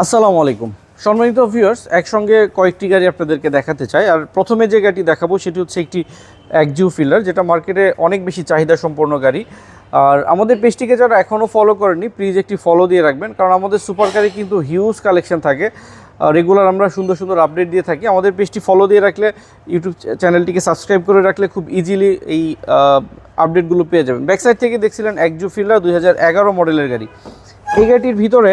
আসসালামু আলাইকুম। সম্মানিত ভিউয়ার্স একসঙ্গে কয়েকটি গাড়ি আপনাদেরকে দেখাতে চাই। আর প্রথমে যে গাড়িটি দেখাবো, সেটি হচ্ছে একটি একজিউ ফিল্ডার যেটা মার্কেটে অনেক বেশি চাহিদা সম্পন্ন গাড়ি। আর আমাদের পেজটিকে যারা এখনও ফলো করেনি প্লিজ একটি ফলো দিয়ে রাখবেন। কারণ আমাদের সুপার কারে কিন্তু হিউজ কালেকশন থাকে। রেগুলার আমরা সুন্দর সুন্দর আপডেট দিয়ে থাকি। আমাদের পেজটি ফলো দিয়ে রাখলে ইউটিউব চ্যানেলটিকে সাবস্ক্রাইব করে রাখলে খুব ইজিলি এই আপডেটগুলো পেয়ে যাবেন। ব্যাকসাইড থেকে দেখছিলেন একজু ফিল্ডার দুই হাজার এগারো মডেলের গাড়ি। এই গাড়িটির ভিতরে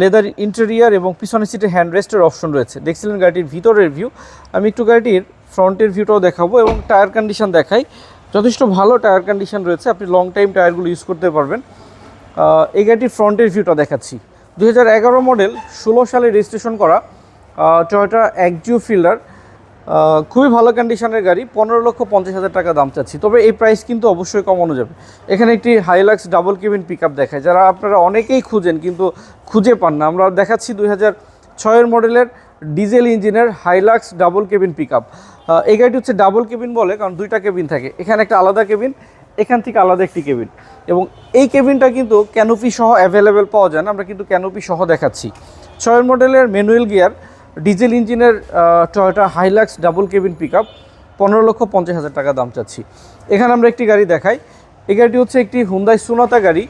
লেদার ইন্টেরিয়ার এবং পিছনে সিটে হ্যান্ড রেস্টের অপশন রয়েছে। দেখছিলেন গাড়িটির ভিতরের ভিউ আমি একটু গাড়িটির ফ্রন্টের ভিউটাও দেখাবো এবং টায়ার কন্ডিশন দেখাই। যথেষ্ট ভালো টায়ার কন্ডিশন রয়েছে, আপনি লং টাইম টায়ারগুলো ইউজ করতে পারবেন। এই গাড়িটির ফ্রন্টের ভিউটা দেখাচ্ছি। দু হাজার এগারো মডেল ষোলো সালে রেজিস্ট্রেশন করা টয়োটা একজিও ফিল্ডার খুবই ভালো কন্ডিশনের গাড়ি। পনেরো লক্ষ পঞ্চাশ হাজার টাকা দাম চাচ্ছি। তবে এই প্রাইস কিন্তু অবশ্যই কমানো যাবে। এখানে একটি Hilux double cabin pick up দেখায়। যারা আপনারা অনেকেই খুঁজেন কিন্তু খুঁজে পান না। আমরা দেখাচ্ছি দুই হাজার ছয়ের মডেলের ডিজেল ইঞ্জিনের Hilux double cabin pick up এই গাড়িটি হচ্ছে ডাবল কেবিন বলে, কারণ দুইটা কেবিন থাকে। এখানে একটা আলাদা কেবিন এখান থেকে আলাদা একটি কেবিন এবং এই কেবিনটা কিন্তু ক্যানোপি সহ অ্যাভেলেবেল পাওয়া যায় না। আমরা কিন্তু ক্যানোপি সহ দেখাচ্ছি। ছয়ের মডেলের ম্যানুয়াল গিয়ার ডিজেল ইঞ্জিনের Toyota Hilux double cabin pick up পনেরো লক্ষ পঞ্চাশ হাজার টাকা দাম চাচ্ছি। এখানে আমরা একটি গাড়ি দেখাই। এই গাড়িটি হচ্ছে একটি হুন্দাই সুনাতা গাড়ি।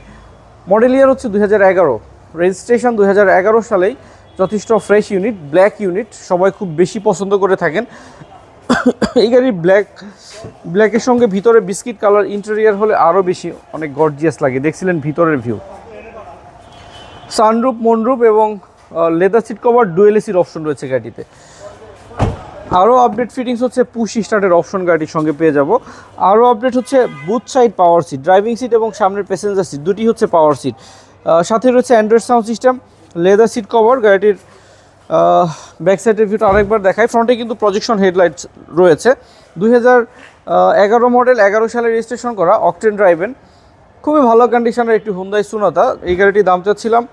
মডেল ইয়ার হচ্ছে দুই হাজার এগারো। রেজিস্ট্রেশন দুই হাজার এগারো সালেই যথেষ্ট ফ্রেশ ইউনিট ব্ল্যাক ইউনিট সবাই খুব বেশি পছন্দ করে থাকেন। এই গাড়ির ব্ল্যাক ব্ল্যাকের সঙ্গে ভিতরে বিস্কিট কালার ইন্টেরিয়ার হলে আরও বেশি অনেক গর্জিয়াস লাগে। দেখছিলেন ভিতরের ভিউ সানরুপ মনরুপ এবং লেদার সিট কভার ডুয়েল এসির অপশন রয়েছে গাড়িতে। আরও আপডেট ফিটিংস হচ্ছে পুশ স্টার্টের অপশন গাড়ির সঙ্গে পেয়ে যাব। আরও আপডেট হচ্ছে both side power seat driving seat এবং সামনের প্যাসেঞ্জার সিট দুটি হচ্ছে পাওয়ার সিট সাথে রয়েছে Android sound system leather seat cover গাড়িটির ব্যাক সাইডের ভিউটা আরেকবার দেখায় ফ্রন্টে কিন্তু প্রজেকশন হেডলাইট রয়েছে। দুই এগারো মডেল এগারো সালে রেজিস্ট্রেশন করা অকটেন ড্রাইভেন খুবই ভালো কন্ডিশনের একটি হুন্দাই সুনাতা এই গাড়িটির দাম চাচ্ছিলাম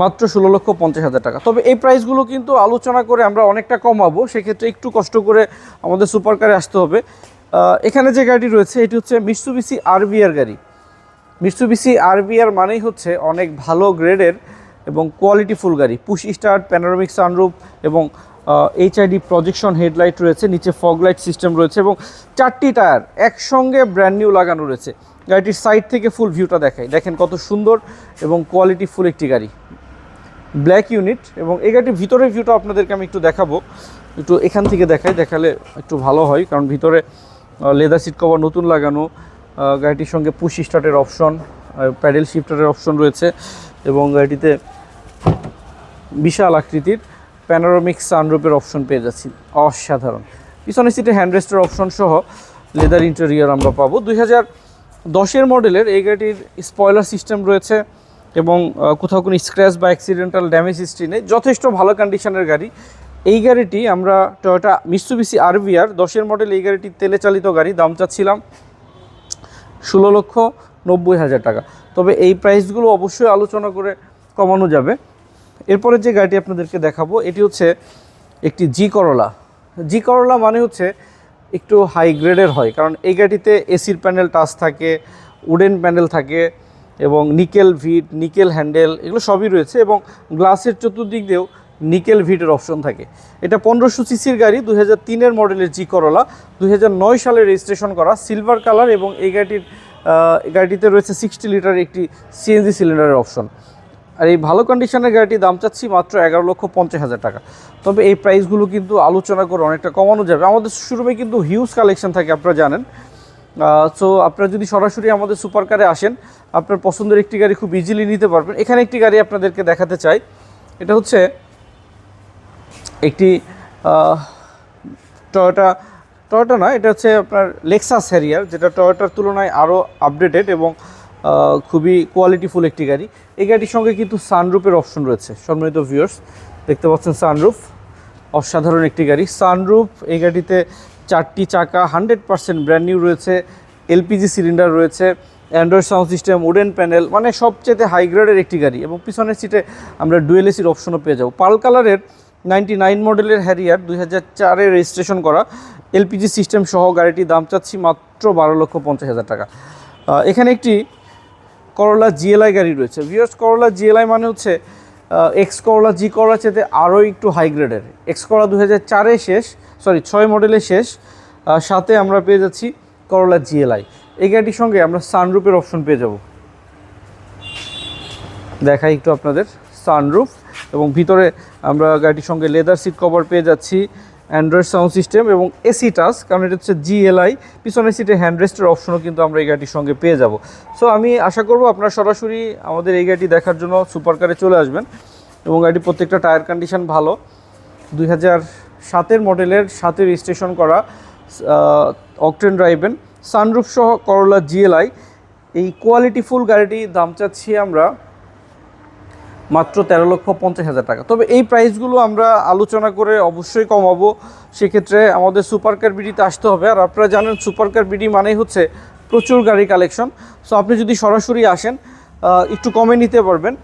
মাত্র ষোলো লক্ষ পঞ্চাশ হাজার টাকা। তবে এই প্রাইসগুলো কিন্তু আলোচনা করে আমরা অনেকটা কমাবো, সেক্ষেত্রে একটু কষ্ট করে আমাদের সুপার কারে আসতে হবে। এখানে যে গাড়িটি রয়েছে, এটি হচ্ছে মিটসুবিসি আরবিআর গাড়ি। মিটসুবিসি আরবিআর মানেই হচ্ছে অনেক ভালো গ্রেডের এবং কোয়ালিটি ফুল গাড়ি। পুশ স্টার্ট, প্যানোরামিক সানরুফ এবং এইচআইডি প্রজেকশন হেডলাইট রয়েছে, নিচে ফগ লাইট সিস্টেম রয়েছে এবং চারটি টায়ার একসঙ্গে ব্র্যান্ড নিউ লাগানো রয়েছে। গাড়িটির সাইড থেকে ফুল ভিউটা দেখায় দেখেন কত সুন্দর এবং কোয়ালিটি ফুল একটি গাড়ি। ব্ল্যাক ইউনিট এবং এই গাড়িটির ভিতরের ভিউটা আপনাদেরকে আমি একটু দেখাবো। একটু এখান থেকে দেখাই, দেখালে একটু ভালো হয়, কারণ ভিতরে লেদার সিট কভার নতুন লাগানো গাড়িটির সঙ্গে পুশ স্টার্টের অপশন প্যাডেল শিফটারের অপশন রয়েছে এবং গাড়িটিতে বিশাল আকৃতির প্যানোরামিক সানরুপের অপশন পেয়ে যাচ্ছি, অসাধারণ। পিছনের সিটে হ্যান্ডরেস্টের অপশন সহ লেদার ইন্টেরিয়ার আমরা পাবো। দুই হাজার দশের মডেলের এই গাড়িটির স্পয়লার সিস্টেম রয়েছে এবং কোথাও কোনো স্ক্র্যাচ বা অ্যাক্সিডেন্টাল ড্যামেজ হিস্ট্রি নেই। যথেষ্ট ভালো কন্ডিশনের গাড়ি। এই গাড়িটি আমরা টয়োটা মিসুবিসি আরভিআর দশের মডেল এই গাড়িটি তেলে চালিত গাড়ি। দাম চাচ্ছিলাম ষোলো লক্ষ নব্বই হাজার টাকা। তবে এই প্রাইসগুলো অবশ্যই আলোচনা করে কমানো যাবে। এরপরে যে গাড়িটি আপনাদেরকে দেখাবো, এটি হচ্ছে একটি জি করলা জি করলা মানে হচ্ছে একটু হাই গ্রেডের হয়। কারণ এই গাড়িতে এসির প্যানেল টাচ থাকে উডেন প্যানেল থাকে এবং নিকেল ভিট, নিকেল হ্যান্ডেল, এগুলো সবই রয়েছে এবং গ্লাসের চতুর্দিক দিয়েও নিকেল ভিটের অপশন থাকে। এটা পনেরোশো সিসির গাড়ি দু তিনের মডেলের জি করলা দু হাজার নয় সালে রেজিস্ট্রেশন করা, সিলভার কালার এবং এই গাড়িটির গাড়িটিতে রয়েছে সিক্সটি লিটার একটি সিএনজি সিলিন্ডারের অপশন। আর এই ভালো কন্ডিশনের গাড়িটির দাম চাচ্ছি মাত্র এগারো লক্ষ পঞ্চাশ হাজার টাকা। তবে এই প্রাইসগুলো কিন্তু আলোচনা করে অনেকটা কমানো যাবে। আমাদের শুরুমে কিন্তু হিউজ কালেকশন থাকে, আপনারা জানেন। সো আপনারা যদি সরাসরি আমাদের সুপার কারে আসেন, আপনার পছন্দের একটি গাড়ি খুব ইজিলি নিতে পারবেন। এখানে একটি গাড়ি আপনাদেরকে দেখাতে চাই। এটা হচ্ছে একটি টয়োটা টয়োটা নয় এটা হচ্ছে আপনার লেক্সাস হ্যারিয়ার যেটা টয়োটার তুলনায় আরও আপডেটেড এবং খুবই কোয়ালিটিফুল একটি গাড়ি। এই গাড়ির সঙ্গে কিন্তু সানরুফের অপশন রয়েছে, সম্মানিত ভিউয়ার্স দেখতে পাচ্ছেন সানরুফ অসাধারণ একটি গাড়ি। সানরুফ এই গাড়িতে চারটি চাকা হান্ড্রেড পার্সেন্ট ব্র্যান্ড নিউ রয়েছে এলপিজি সিলিন্ডার রয়েছে Android sound system wooden panel মানে সবচেয়ে হাই গ্রেডের একটি গাড়ি। এবং পিছনের সিটে আমরা ডুয়েল এসির অপশনও পেয়ে যাব। পাল কালারের নাইনটি নাইন মডেলের হ্যারিয়ার দুই হাজার চারে রেজিস্ট্রেশন করা এলপিজি সিস্টেম সহ গাড়িটির দাম চাচ্ছি মাত্র বারো লক্ষ পঞ্চাশ হাজার টাকা। এখানে একটি করলা জিএলআই গাড়ি রয়েছে। ভিউয়ার্স করলা জিএলআই মানে হচ্ছে এক্স করলা জি করলা চেতে আরও একটু হাই গ্রেডের এক্স করলা দু চারে শেষ সরি ছয় মডেলে শেষ সাথে আমরা পেয়ে যাচ্ছি করলা জিএলআই এই গাড়িটির সঙ্গে আমরা সানরুপের অপশন পেয়ে যাব। দেখাই একটু আপনাদের সানরুফ এবং ভিতরে আমরা গাড়িটির সঙ্গে লেদার সিট কভার পেয়ে যাচ্ছি। অ্যান্ড্রয়েড সাউন্ড সিস্টেম এবং এসি টাচ কারণ এটা হচ্ছে জিএলআই পিছনের সিটে হ্যান্ডরেস্টের অপশনও কিন্তু আমরা এই গাড়িটির সঙ্গে পেয়ে যাব। সো আমি আশা করব আপনারা সরাসরি আমাদের এই গাড়িটি দেখার জন্য সুপার কারে চলে আসবেন এবং গাড়ির প্রত্যেকটা টায়ার কন্ডিশন ভালো। দুই হাজার সাতের মডেলের সাথে রেজিস্ট্রেশন করা অকটেন ড্রাইভেন সানরুফ সহ করলা জিএলআই এই কোয়ালিটি ফুল গাড়িটি দাম চাচ্ছি আমরা মাত্র তেরো লক্ষ পঞ্চাশ হাজার টাকা। তবে এই প্রাইসগুলো আমরা আলোচনা করে অবশ্যই কমাবো। সেক্ষেত্রে আমাদের সুপার কার বিডিতে আসতে হবে। আর আপনারা জানেন সুপার কার বিডি মানেই হচ্ছে প্রচুর গাড়ি কালেকশন সো আপনি যদি সরাসরি আসেন একটু কমে নিতে পারবেন।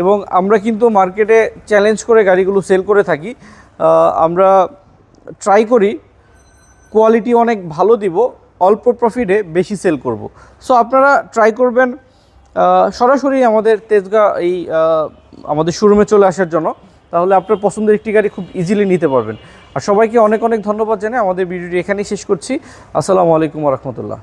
এবং আমরা কিন্তু মার্কেটে চ্যালেঞ্জ করে গাড়িগুলো সেল করে থাকি। আমরা ট্রাই করি কোয়ালিটি অনেক ভালো দিব, অল্প প্রফিটে বেশি সেল করব। সো আপনারা ট্রাই করবেন সরাসরি আমাদের তেজগা এই আমাদের শোরুমে চলে আসার জন্য, তাহলে আপনার পছন্দের একটি গাড়ি খুব ইজিলি নিতে পারবেন। আর সবাইকে অনেক অনেক ধন্যবাদ জানাই আমাদের ভিডিওটি এখানেই শেষ করছি। আসসালামু আলাইকুম রহমতুল্লাহ।